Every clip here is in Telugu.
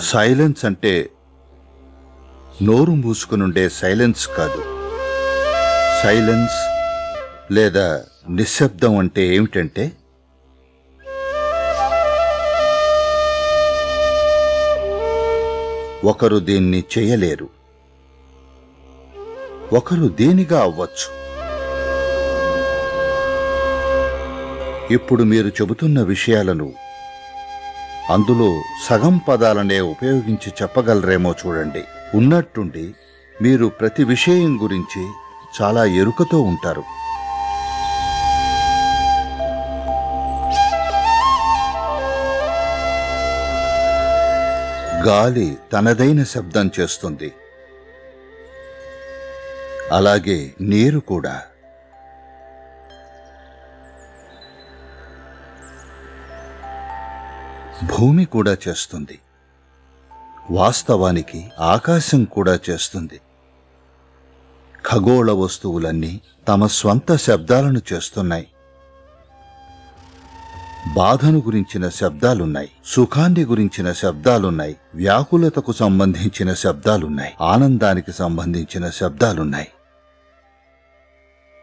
సైలెన్స్ అంటే నోరు మూసుకునుండే సైలెన్స్ కాదు. సైలెన్స్ లేదా నిశ్శబ్దం అంటే ఏమిటంటే ఒకరు దీన్ని చేయలేరు. ఒకరు దేనిగా అవ్వచ్చు. ఇప్పుడు మీరు చెబుతున్న విషయాలను అందులో సగం పదాలనే ఉపయోగించి చెప్పగలరేమో చూడండి. ఉన్నట్టుండి మీరు ప్రతి విషయం గురించి చాలా ఎరుకతో ఉంటారు. గాలి తనదైన శబ్దం చేస్తుంది. అలాగే నీరు కూడా. భూమి కూడా చేస్తుంది. వాస్తవానికి ఆకాశం కూడా చేస్తుంది. ఖగోళ వస్తువులన్నీ తమ స్వంత శబ్దాలను చేస్తున్నాయి. బాధను గురించిన శబ్దాలున్నాయి. సుఖాన్ని గురించిన శబ్దాలున్నాయి. వ్యాకులతకు సంబంధించిన శబ్దాలున్నాయి. ఆనందానికి సంబంధించిన శబ్దాలున్నాయి.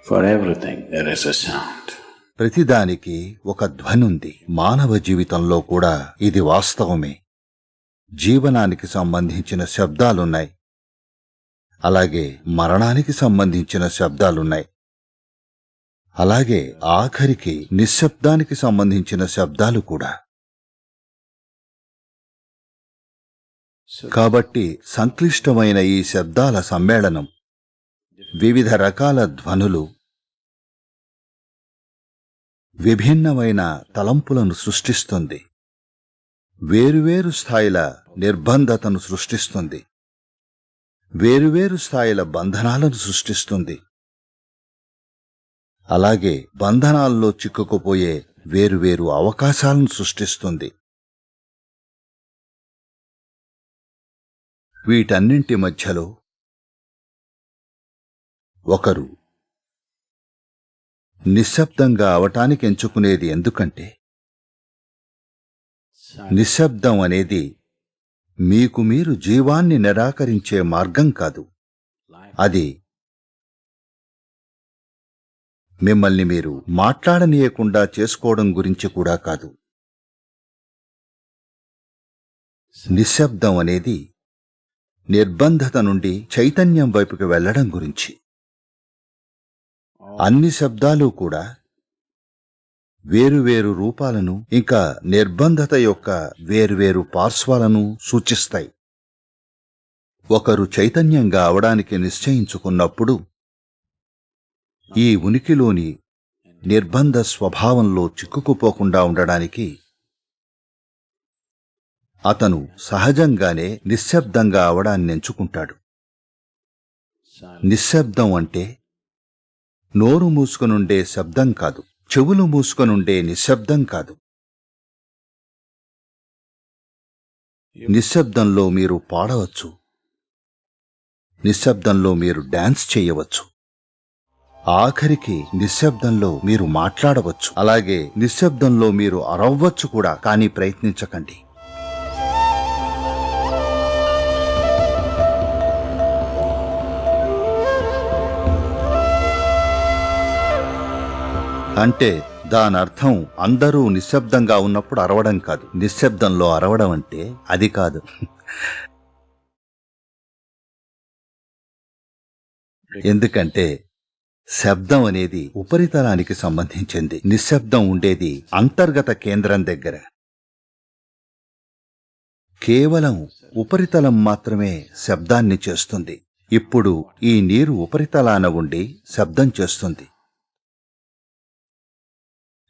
For everything there is a sound ప్రతిదానికి ఒక ధ్వనుంది. మానవ జీవితంలో కూడా ఇది వాస్తవమే. జీవనానికి సంబంధించిన శబ్దాలున్నాయి. అలాగే మరణానికి సంబంధించిన శబ్దాలున్నాయి. అలాగే ఆఖరికి నిశ్శబ్దానికి సంబంధించిన శబ్దాలు కూడా. కాబట్టి సంక్లిష్టమైన ఈ శబ్దాల సమ్మేళనం వివిధ రకాల ధ్వనులు విభిన్నమైన తలంపులను సృష్టిస్తుంది. వేరువేరు స్థాయిల నిర్బంధతను సృష్టిస్తుంది. వేరువేరు స్థాయిల బంధనాలను సృష్టిస్తుంది. అలాగే బంధనాల్లో చిక్కుకుపోయే వేరువేరు అవకాశాలను సృష్టిస్తుంది. వీటన్నింటి మధ్యలో ఒకరు నిశ్శబ్దంగా అవటానికి ఎంచుకునేది ఎందుకంటే నిశ్శబ్దం అనేది మీకు మీరు జీవాన్ని నిరాకరించే మార్గం కాదు. అది మిమ్మల్ని మీరు మాట్లాడనీయకుండా చేసుకోవడం గురించి కూడా కాదు. నిశ్శబ్దం అనేది నిర్బంధత నుండి చైతన్యం వైపుకి వెళ్ళడం గురించి. అన్ని శబ్దాలు కూడా వేరువేరు రూపాలను ఇంకా నిర్బంధత యొక్క వేరువేరు పార్శ్వాలను సూచిస్తాయి. ఒకరు చైతన్యంగా అవడానికి నిశ్చయించుకున్నప్పుడు ఈ ఉనికిలోని నిర్బంధ స్వభావంలో చిక్కుకుపోకుండా ఉండడానికి అతను సహజంగానే నిశ్శబ్దంగా అవడాన్ని ఎంచుకుంటాడు. నిశ్శబ్దం అంటే నోరు మూసుకొనుండే శబ్దం కాదు. చెవులు మూసుకునుండే నిశ్శబ్దం కాదు. నిశ్శబ్దంలో మీరు పాడవచ్చు. నిశ్శబ్దంలో మీరు డాన్స్ చేయవచ్చు. ఆఖరికి నిశ్శబ్దంలో మీరు మాట్లాడవచ్చు. అలాగే నిశ్శబ్దంలో మీరు అరవ్వచ్చు కూడా కానీ ప్రయత్నించకండి. అంటే దాని అర్థం అందరూ నిశ్శబ్దంగా ఉన్నప్పుడు అరవడం కాదు. నిశ్శబ్దంలో అరవడం అంటే అది కాదు. ఎందుకంటే శబ్దం అనేది ఉపరితలానికి సంబంధించింది. నిశ్శబ్దం ఉండేది అంతర్గత కేంద్రం దగ్గర. కేవలం ఉపరితలం మాత్రమే శబ్దాన్ని చేస్తుంది. ఇప్పుడు ఈ నీరు ఉపరితలాన ఉండి శబ్దం చేస్తుంది.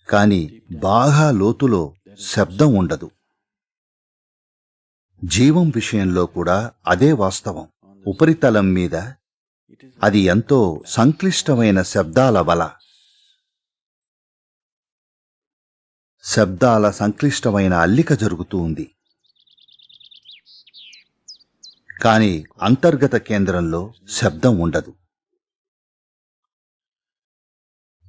కాని బాగా లోతులో శబ్దం ఉండదు. జీవం విషయంలో కూడా అదే వాస్తవం. ఉపరితలం మీద అది ఎంతో సంక్లిష్టమైన శబ్దాల వల. శబ్దాల సంక్లిష్టమైన అల్లిక జరుగుతూ ఉంది. కాని అంతర్గత కేంద్రంలో శబ్దం ఉండదు.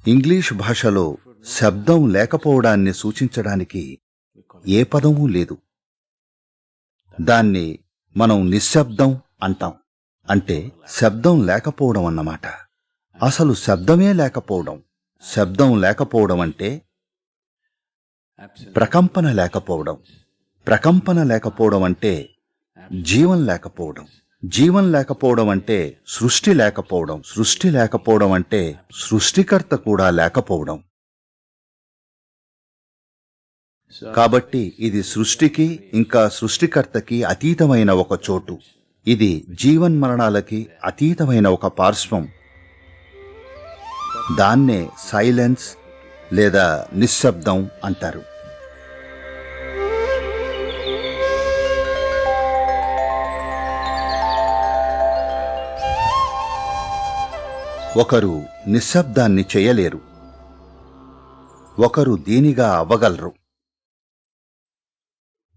ఇంగ్లీష్ భాషలో శబ్దం లేకపోవడాన్ని సూచించడానికి ఏ పదమూ లేదు. దాన్ని మనం నిశ్శబ్దం అంటాం. అంటే శబ్దం లేకపోవడం అన్నమాట. అసలు శబ్దమే లేకపోవడం. శబ్దం లేకపోవడం అంటే ప్రకంపన లేకపోవడం. ప్రకంపన లేకపోవడం అంటే జీవం లేకపోవడం. జీవం లేకపోవడం అంటే సృష్టి లేకపోవడం సృష్టి లేకపోవడం అంటే సృష్టికర్త కూడా లేకపోవడం. కాబట్టి ఇది సృష్టికి ఇంకా సృష్టికర్తకి అతీతమైన ఒక చోటు. ఇది జీవన్మరణాలకి అతీతమైన ఒక పార్శ్వం. దాన్నే సైలెన్స్ లేదా నిశ్శబ్దం అంటారు. ఒకరు నిశ్శబ్దాన్ని చేయలేరు. ఒకరు దీనిగా అవ్వగలరు.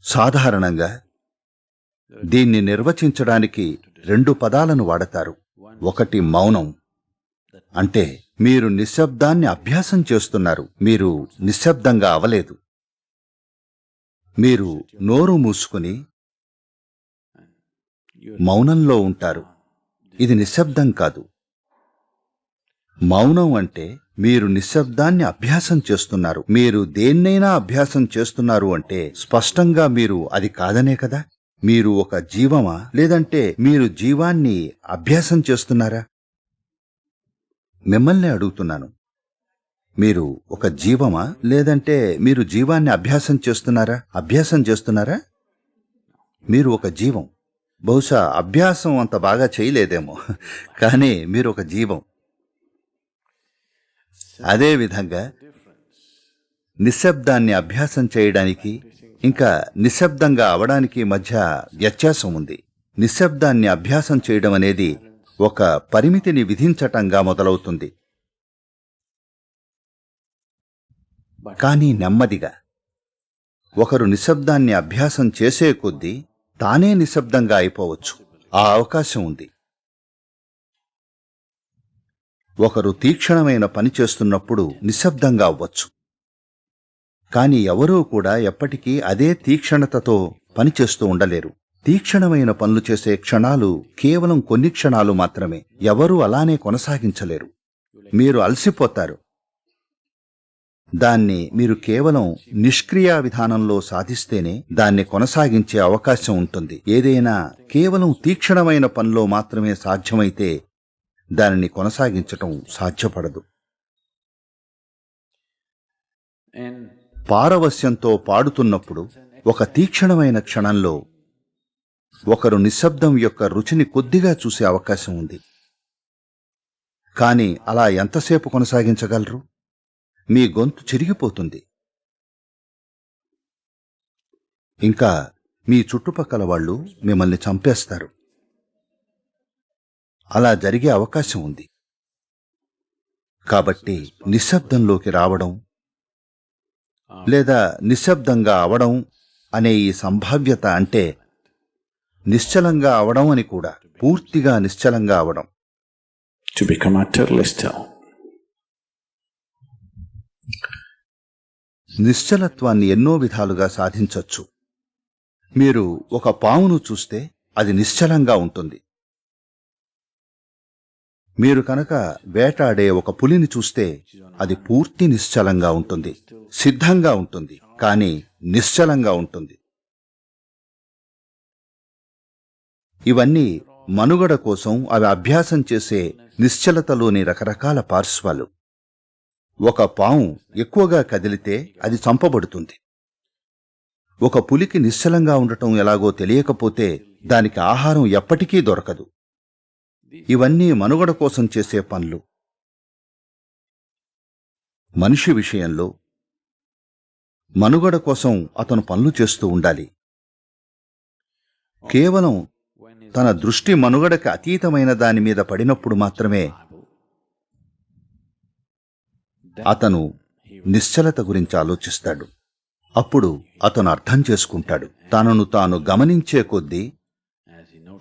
సాధారణంగా దీన్ని నిర్వచించడానికి రెండు పదాలను వాడతారు. ఒకటి మౌనం అంటే మీరు నిశ్శబ్దాన్ని అభ్యాసం చేస్తున్నారు. మీరు నిశ్శబ్దంగా అవలేదు మీరు నోరు మూసుకుని మౌనంలో ఉంటారు. ఇది నిశ్శబ్దం కాదు. మౌనం అంటే మీరు నిశ్శబ్దాన్ని అభ్యాసం చేస్తున్నారు. మీరు దేన్నైనా అభ్యాసం చేస్తున్నారు అంటే స్పష్టంగా మీరు అది కాదనే కదా? మీరు ఒక జీవమా? లేదంటే మీరు జీవాన్ని అభ్యాసం చేస్తున్నారా? మిమ్మల్ని అడుగుతున్నాను. మీరు ఒక జీవమా? లేదంటే మీరు జీవాన్ని అభ్యాసం చేస్తున్నారా? అభ్యాసం చేస్తున్నారా? మీరు ఒక జీవం. బహుశా అభ్యాసం అంత బాగా చేయలేదేమో. కానీ మీరు ఒక జీవం. అదే విధంగా నిశ్శబ్దాన్ని అభ్యాసం చేయడానికి ఇంకా నిశ్శబ్దంగా అవడానికి మధ్య వ్యత్యాసం ఉంది. నిశ్శబ్దాన్ని అభ్యాసం చేయడం అనేది ఒక పరిమితిని విధించటంగా మొదలవుతుంది. కానీ నెమ్మదిగా ఒకరు నిశ్శబ్దాన్ని అభ్యాసం చేసే కొద్దీ తానే నిశ్శబ్దంగా అయిపోవచ్చు. ఆ అవకాశం ఉంది. ఒకరు తీక్షణమైన పని చేస్తున్నప్పుడు నిశ్శబ్దంగా అవ్వచ్చు కానీ ఎవరూ కూడా ఎప్పటికీ అదే తీక్షణతతో పనిచేస్తూ ఉండలేరు. తీక్షణమైన పనులు చేసే క్షణాలు కేవలం కొన్ని క్షణాలు మాత్రమే. ఎవరూ అలానే కొనసాగించలేరు. మీరు అలసిపోతారు. దాన్ని మీరు కేవలం నిష్క్రియా విధానంలో సాధిస్తేనే దాన్ని కొనసాగించే అవకాశం ఉంటుంది. ఏదైనా కేవలం తీక్షణమైన పనిలో మాత్రమే సాధ్యమైతే దానిని కొనసాగించటం సాధ్యపడదు. పారవస్యంతో పాడుతున్నప్పుడు ఒక తీక్షణమైన క్షణంలో ఒకరు నిశ్శబ్దం యొక్క రుచిని కొద్దిగా చూసే అవకాశం ఉంది. కానీ అలా ఎంతసేపు కొనసాగించగలరు? మీ గొంతు చిరిగిపోతుంది. ఇంకా మీ చుట్టుపక్కల వాళ్ళు మిమ్మల్ని చంపేస్తారు. అలా జరిగే అవకాశం ఉంది. కాబట్టి నిశ్శబ్దంలోకి రావడం లేదా నిశ్శబ్దంగా అవడం అనే ఈ సంభావ్యత అంటే నిశ్చలంగా అవడం అని కూడా పూర్తిగా నిశ్చలంగా అవడం. నిశ్చలత్వాన్ని ఎన్నో విధాలుగా సాధించొచ్చు. మీరు ఒక పామును చూస్తే అది నిశ్చలంగా ఉంటుంది. మీరు కనుక వేటాడే ఒక పులిని చూస్తే అది పూర్తి నిశ్చలంగా ఉంటుంది సిద్ధంగా ఉంటుంది కానీ నిశ్చలంగా ఉంటుంది. ఇవన్నీ మనుగడ కోసం అవి అభ్యాసం చేసే నిశ్చలతలోని రకరకాల పార్శ్వాలు. ఒక పాము ఎక్కువగా కదిలితే అది చంపబడుతుంది. ఒక పులికి నిశ్చలంగా ఉండటం ఎలాగో తెలియకపోతే దానికి ఆహారం ఎప్పటికీ దొరకదు. ఇవన్నీ మనుగడ కోసం చేసే పనులు. మనిషి విషయంలో మనుగడ కోసం అతను పనులు చేస్తూ ఉండాలి. కేవలం తన దృష్టి మనుగడకి అతీతమైన దాని మీద పడినప్పుడు మాత్రమే అతను నిశ్చలత గురించి ఆలోచిస్తాడు. అప్పుడు అతను అర్థం చేసుకుంటాడు. తనను తాను గమనించే కొద్దీ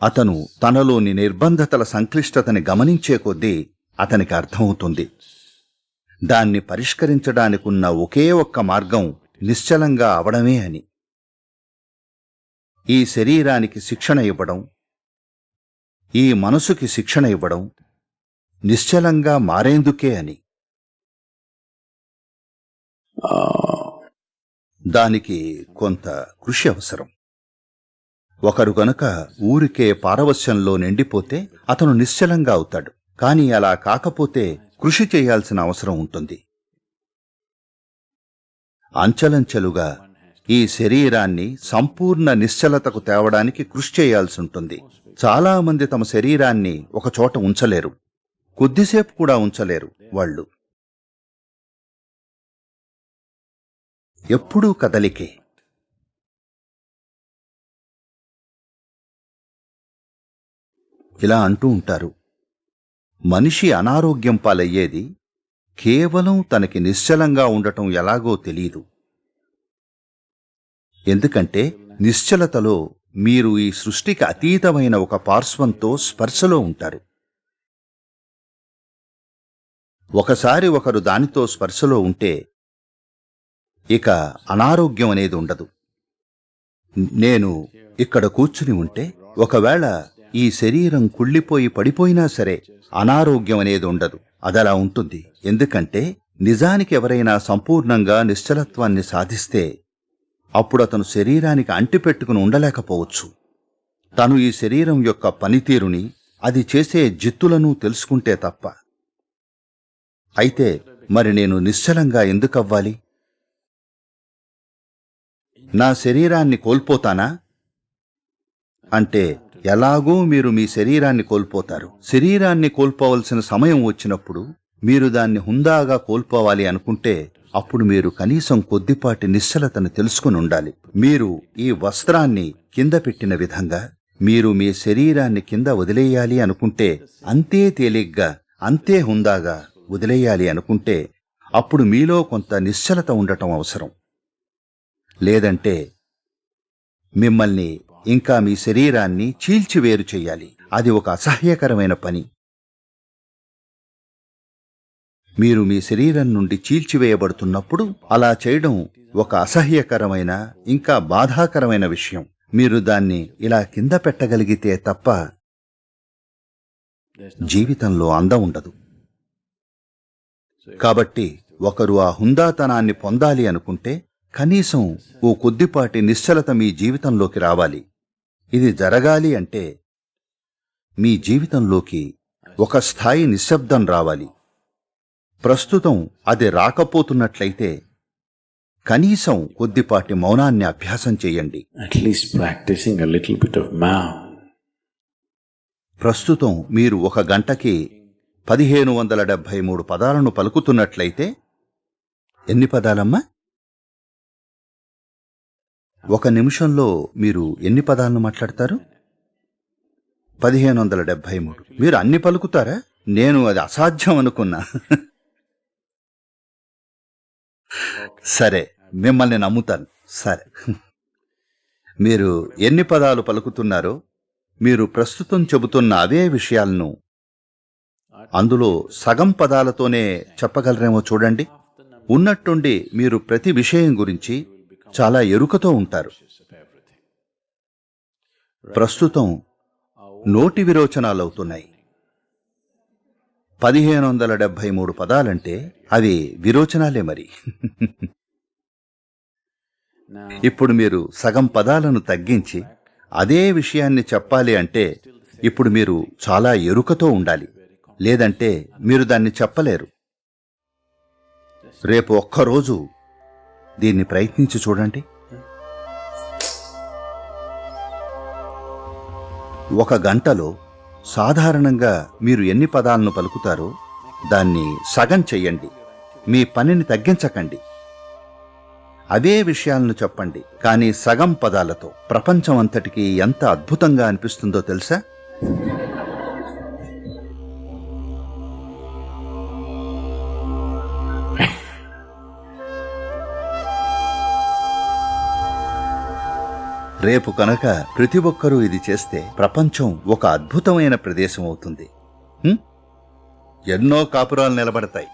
అతను తనలోని నిర్బంధతల సంక్లిష్టతని గమనించే కొద్దీ అతనికి అర్థమవుతుంది. దాన్ని పరిష్కరించడానికున్న ఒకే ఒక్క మార్గం నిశ్చలంగా అవడమే అని. ఈ శరీరానికి శిక్షణ ఇవ్వడం ఈ మనసుకి శిక్షణ ఇవ్వడం నిశ్చలంగా మారేందుకే అని. దానికి కొంత కృషి అవసరం. ఒకరు గనుక ఊరికే పారవశ్యంలో నిండిపోతే అతను నిశ్చలంగా అవుతాడు. కాని అలా కాకపోతే కృషి చేయాల్సిన అవసరం ఉంటుంది. అంచెలంచెలుగా ఈ శరీరాన్ని సంపూర్ణ నిశ్చలతకు తేవడానికి కృషి చేయాల్సి ఉంటుంది. చాలా మంది తమ శరీరాన్ని ఒకచోట ఉంచలేరు. కొద్దిసేపు కూడా ఉంచలేరు వాళ్ళు. ఎప్పుడూ కదలికే. ఇలా అంటూ ఉంటారు. మనిషి అనారోగ్యం పాలయ్యేది కేవలం తనకి నిశ్చలంగా ఉండటం ఎలాగో తెలియదు ఎందుకంటే నిశ్చలతలో మీరు ఈ సృష్టికి అతీతమైన ఒక పార్శ్వంతో స్పర్శలో ఉంటారు. ఒకసారి ఒకరు దానితో స్పర్శలో ఉంటే ఇక అనారోగ్యం అనేది ఉండదు. నేను ఇక్కడ కూర్చుని ఉంటే ఒకవేళ ఈ శరీరం కుళ్ళిపోయి పడిపోయినా సరే అనారోగ్యం అనేది ఉండదు. అదలా ఉంటుంది. ఎందుకంటే నిజానికి ఎవరైనా సంపూర్ణంగా నిశ్చలత్వాన్ని సాధిస్తే అప్పుడు అతను శరీరానికి అంటిపెట్టుకుని ఉండలేకపోవచ్చు. తను ఈ శరీరం యొక్క పనితీరుని అది చేసే జిత్తులను తెలుసుకుంటే తప్ప. అయితే మరి నేను నిశ్చలంగా ఎందుకవ్వాలి? నా శరీరాన్ని కోల్పోతానా? అంటే ఎలాగూ మీరు మీ శరీరాన్ని కోల్పోతారు. శరీరాన్ని కోల్పోవలసిన సమయం వచ్చినప్పుడు మీరు దాన్ని హుందాగా కోల్పోవాలి అనుకుంటే అప్పుడు మీరు కనీసం కొద్దిపాటి నిశ్చలతను తెలుసుకుని ఉండాలి. మీరు ఈ వస్త్రాన్ని కింద పెట్టిన విధంగా మీరు మీ శరీరాన్ని కింద వదిలేయాలి అనుకుంటే అంతే తేలిగ్గా అంతే హుందాగా వదిలేయాలి అనుకుంటే అప్పుడు మీలో కొంత నిశ్చలత ఉండటం అవసరం. లేదంటే మిమ్మల్ని ఇంకా మీ శరీరాన్ని చీల్చివేరు చెయ్యాలి. అది ఒక అసహ్యకరమైన పని. మీరు మీ శరీరం నుండి చీల్చివేయబడుతున్నప్పుడు అలా చేయడం ఒక అసహ్యకరమైన ఇంకా బాధాకరమైన విషయం. మీరు దాన్ని ఇలా కింద పెట్టగలిగితే తప్ప జీవితంలో అందం ఉండదు. కాబట్టి ఒకరు ఆ హుందాతనాన్ని పొందాలి అనుకుంటే కనీసం ఓ కొద్దిపాటి నిశ్చలత మీ జీవితంలోకి రావాలి. ఇది జరగాలి అంటే మీ జీవితంలోకి ఒక స్థాయి నిశ్శబ్దం రావాలి. ప్రస్తుతం అది రాకపోతున్నట్లయితే కనీసం కొద్దిపాటి మౌనాన్ని అభ్యాసం చేయండి. Of mouth. ప్రస్తుతం మీరు ఒక గంటకి పదిహేను వందల డెబ్భై మూడు పదాలను పలుకుతున్నట్లయితే ఎన్ని పదాలమ్మా? ఒక నిమిషంలో మీరు ఎన్ని పదాలను మాట్లాడతారు? పదిహేను వందల డెబ్భై మూడు మీరు అన్ని పలుకుతారా? నేను అది అసాధ్యం అనుకున్నా. సరే మిమ్మల్ని నమ్ముతాను. సరే. మీరు ఎన్ని పదాలు పలుకుతున్నారో మీరు ప్రస్తుతం చెబుతున్న అవే విషయాలను అందులో సగం పదాలతోనే చెప్పగలరేమో చూడండి. ఉన్నట్టుండి మీరు ప్రతి విషయం గురించి చాలా ఎరుకతో ఉంటారు. ప్రస్తుతం నోటి విరోచనాలవుతున్నాయి పదిహేను వందల డెబ్భై మూడు పదాలంటే అవి విరోచనాలే మరి. ఇప్పుడు మీరు సగం పదాలను తగ్గించి అదే విషయాన్ని చెప్పాలి అంటే ఇప్పుడు మీరు చాలా ఎరుకతో ఉండాలి. లేదంటే మీరు దాన్ని చెప్పలేరు. రేపు ఒక్కరోజు దీన్ని ప్రయత్నించి చూడండి. ఒక గంటలో సాధారణంగా మీరు ఎన్ని పదాలను పలుకుతారో దాన్ని సగం చెయ్యండి. మీ పనిని తగ్గించకండి. అవే విషయాలను చెప్పండి. కానీ సగం పదాలతో ప్రపంచం అంతటికీ ఎంత అద్భుతంగా అనిపిస్తుందో తెలుసా? రేపు కనుక ప్రతి ఒక్కరూ ఇది చేస్తే ప్రపంచం ఒక అద్భుతమైన ప్రదేశం అవుతుంది. ఎన్నో కాపురాలు నిలబడతాయి.